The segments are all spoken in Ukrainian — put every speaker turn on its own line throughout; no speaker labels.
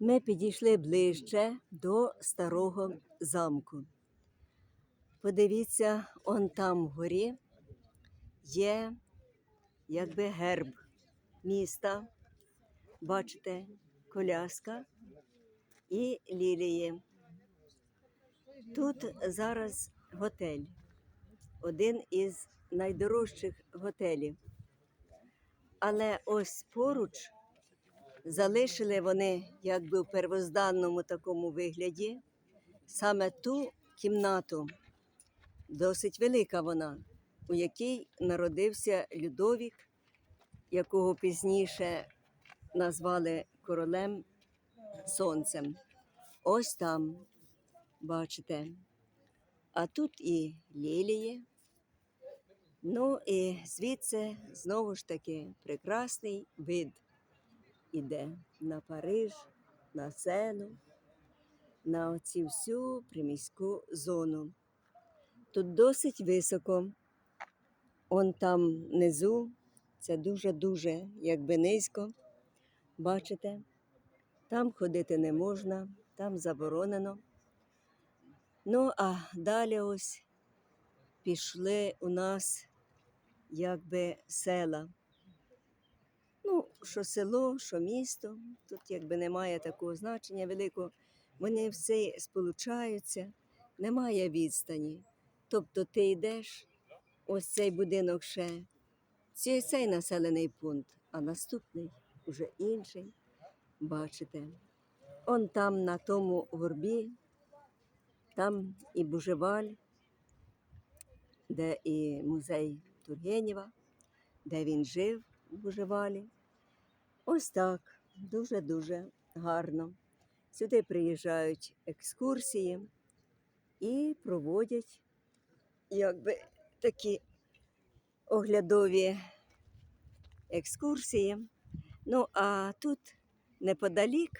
ми підійшли ближче до старого замку. Подивіться, он там вгорі є якби герб міста. Бачите, коляска і лілії. Тут зараз готель, один із найдорожчих готелів. Але ось поруч залишили вони якби в первозданному такому вигляді саме ту кімнату, досить велика вона, у якій народився Людовік, якого пізніше назвали королем сонцем. Ось там, бачите. А тут і лілії. Ну і звідси знову ж таки прекрасний вид іде на Париж, на сену, на оці всю приміську зону. Тут досить високо. Он там внизу, це дуже-дуже якби низько. Бачите? Там ходити не можна, там заборонено. Ну, а далі ось пішли у нас якби села. Ну, що село, що місто, тут якби немає такого значення великого. Вони всі сполучаються, немає відстані. Тобто ти йдеш, ось цей будинок ще, цей, цей населений пункт, а наступний уже інший. Бачите, он там на тому горбі, там і Бужеваль, де і музей Тургенєва, де він жив у Бужевалі. Ось так, дуже-дуже гарно. Сюди приїжджають екскурсії і проводять якби такі оглядові екскурсії. Ну, а тут неподалік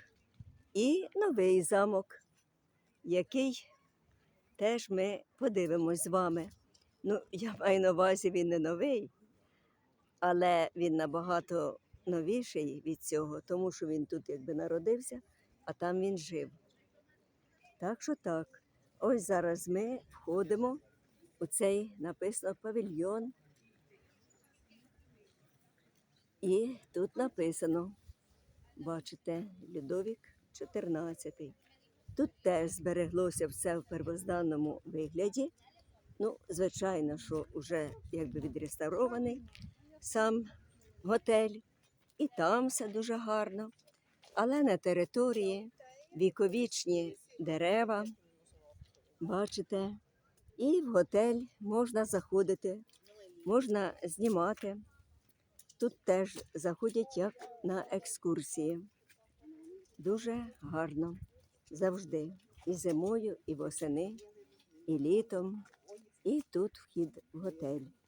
і новий замок, який теж ми подивимось з вами. Ну, я маю на увазі, він не новий, але він набагато новіший від цього, тому що він тут якби народився, а там він жив. Так що так, ось зараз ми входимо у цей написано павільйон. І тут написано, бачите, Людовік 14. Тут теж збереглося все в первозданному вигляді. Ну, звичайно, що вже якби відреставрований сам готель, і там все дуже гарно. Але на території віковічні дерева, бачите, і в готель можна заходити, можна знімати. Тут теж заходять як на екскурсії. Дуже гарно завжди. І зимою, і восени, і літом, і тут вхід в готель.